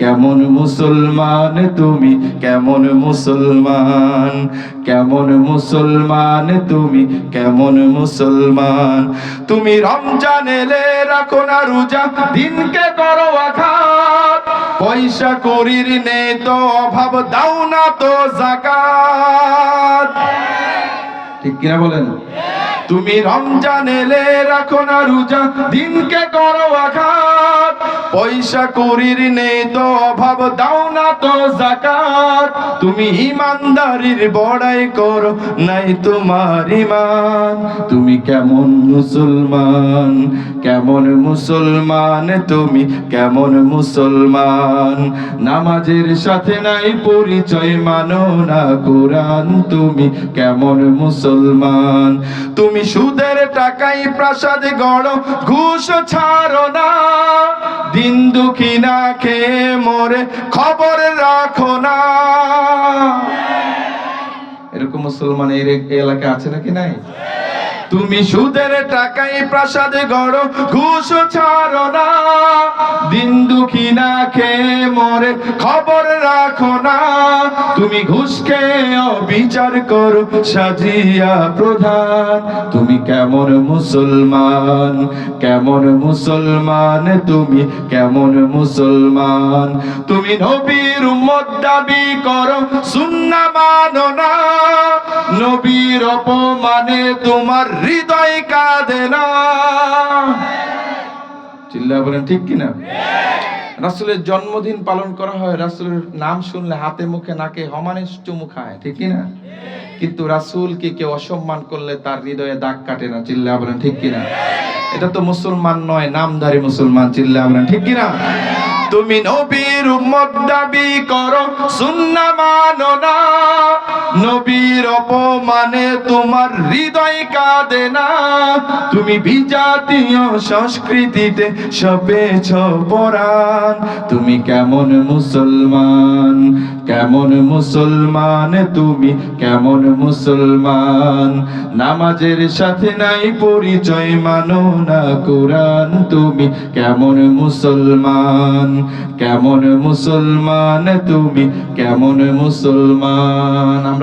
কেমন মুসলমান তুমি? কেমন মুসলমান? কেমন মুসলমান তুমি? কেমন মুসলমান? তুমি রমজান এলে রাখো না রোজা, দিনকে করো আঘাত। পয়সা করির নে তো অভাব, দাও না তো জাকাত। ঠিক কিনা বলেন? তুমি রমজান এলে রাখো না রোজা, দিনকে করো আঘাত। পয়সা করির নেই তো অভাব, দাও না তো জাকাত। তুমি ইমানদারির বড়াই করো, নাই তোমার ইমান। তুমি কেমন মুসলমান কেমন মুসলমান, তুমি কেমন মুসলমান। নামাজের সাথে নাই পরিচয়, মানো না কোরআন। তুমি কেমন মুসলমান, তুমি সুদের টাকাই প্রাসাদ গড়, ঘুষ ছাড়ো না। দিন দুঃখী না খেয়ে মরে খবর রাখো না। এরকম মুসলমান এই এলাকায় আছে নাকি নাই? তুমি সুদের টাকাই প্রাসাদ গড়, ঘুষ ছাড়ো না। দুঃখী না খেয়ে মরে, খবর রাখো না। তুমি ঘুষ খেয়ে বিচার করো, সাজিয়া প্রধান। তুমি কেমন মুসলমান কেমন মুসলমান তুমি, কেমন মুসলমান। তুমি নবীর উম্মত দাবি করো, সুন্না মানো না। নবীর অপমানে তোমার হৃদয় কাঁদে না। চিল্লা বলেন, ঠিক কিনা? রাসূলের জন্মদিন পালন করা হয়, রাসুলের নাম শুনলে হাতে মুখে, নাকে হমানে চুমু খায়, ঠিক কিনা? কিন্তু রাসুলকে কেউ অসম্মান করলে তার হৃদয়ে দাগ কাটে না চিল্লা বলেন, ঠিক কিনা? এটা তো মুসলমান নয় নামধারী মুসলমান চিল্লা বলেন, ঠিক কিনা? তুমি নবীর উম্মত দাবি করো, সুন্না মানো না। নবীর অপমানে তোমার হৃদয় কাঁদে না। তুমি বিজাতীয় সংস্কৃতিতে সপেছ পরাণ। তুমি কেমন মুসলমান কেমন মুসলমান, তুমি কেমন মুসলমান। নামাজের সাথে নাই পরিচয়, মানো না কোরআন। তুমি কেমন মুসলমান কেমন মুসলমান, তুমি কেমন মুসলমান।